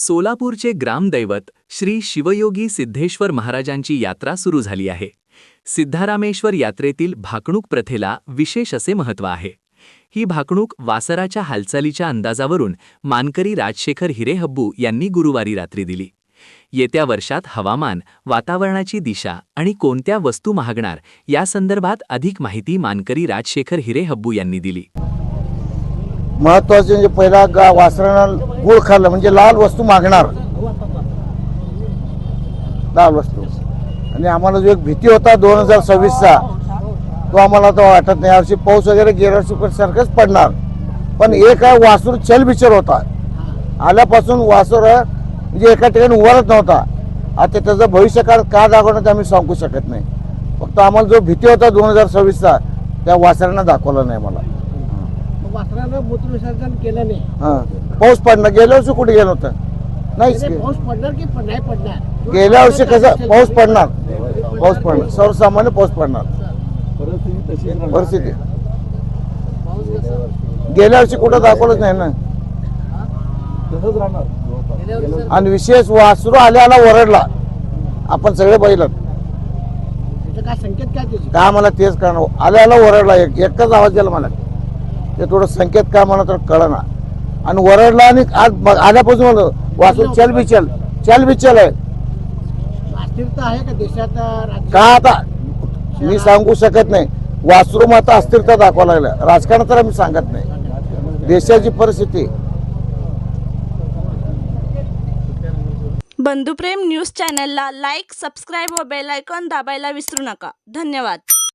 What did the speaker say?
सोलापूरचे ग्रामदैवत श्री शिवयोगी सिद्धेश्वर महाराजांची यात्रा सुरू झाली आहे. सिद्धारामेश्वर यात्रेतील भाकणूक प्रथेला विशेष असे महत्त्व आहे. ही भाकणूक वासराच्या हालचालीच्या अंदाजावरून मानकरी राजशेखर हिरेहब्बू यांनी गुरुवारी रात्री दिली. येत्या वर्षात हवामान वातावरणाची दिशा आणि कोणत्या वस्तू महागणार या संदर्भात अधिक माहिती मानकरी राजशेखर हिरेहब्बू यांनी दिली. महत्त्वाचे म्हणजे पहिला गा वासरानं गुळ खाल्लं म्हणजे लाल वस्तू मागणार. लाल वस्तू. आणि आम्हाला जो एक भीती होता दोन हजार सव्वीसचा तो आम्हाला तो वाटत नाही. यावर्षी पाऊस वगैरे गेल्या वर्षी सारखंच पडणार. पण एक आहे वासूर छलबिचर होता. आल्यापासून वासूर म्हणजे एका ठिकाणी उभारत नव्हता. आता त्याचं भविष्यकाळ का दाखवणं ते आम्ही सांगू शकत नाही. फक्त आम्हाला जो भीती होता दोन हजार सव्वीसचा त्या वासरांना दाखवला नाही मला वासरानं मूत्रविसर्जन केलं नाही. हा. पाऊस पडणार गेल्या वर्षी कुठे गेलो होतं? नाहीच गे- पाऊस पडणार की पण नाही पडणार? गेल्या वर्षी कसं? पाऊस पडणार. पाऊस पडणार. सर्वसामान्य पाऊस पडणार. परिस्थिती. गेल्या वर्षी कुठं दाखवलंच नाही ना. आणि विशेष वासरू आल्या आला ओरडला. आपण सगळे त्याचं काय संकेत काय त्याचे? का मला तेच कळणार. आल्या आला ओरडला. एक एकच आवाज दिला मला. ते थोडं संकेत का मला तर कळना. आणि ओरडला आणि आज आल्यापासून म्हणलं वासरू चल बी चल चल बी चल आहे अस्थिरता आहे का देशात राज्यात? का आता? मी सांगू शकत नाही. वासरू आता अस्थिरता दाखवा लागल्या राजकारण तर आम्ही सांगत नाही. देशाची परिस्थिती. बंधुप्रेम न्यूज चॅनलला लाईक सबस्क्राईब व बेल आयकॉन दाबायला विसरू नका. धन्यवाद.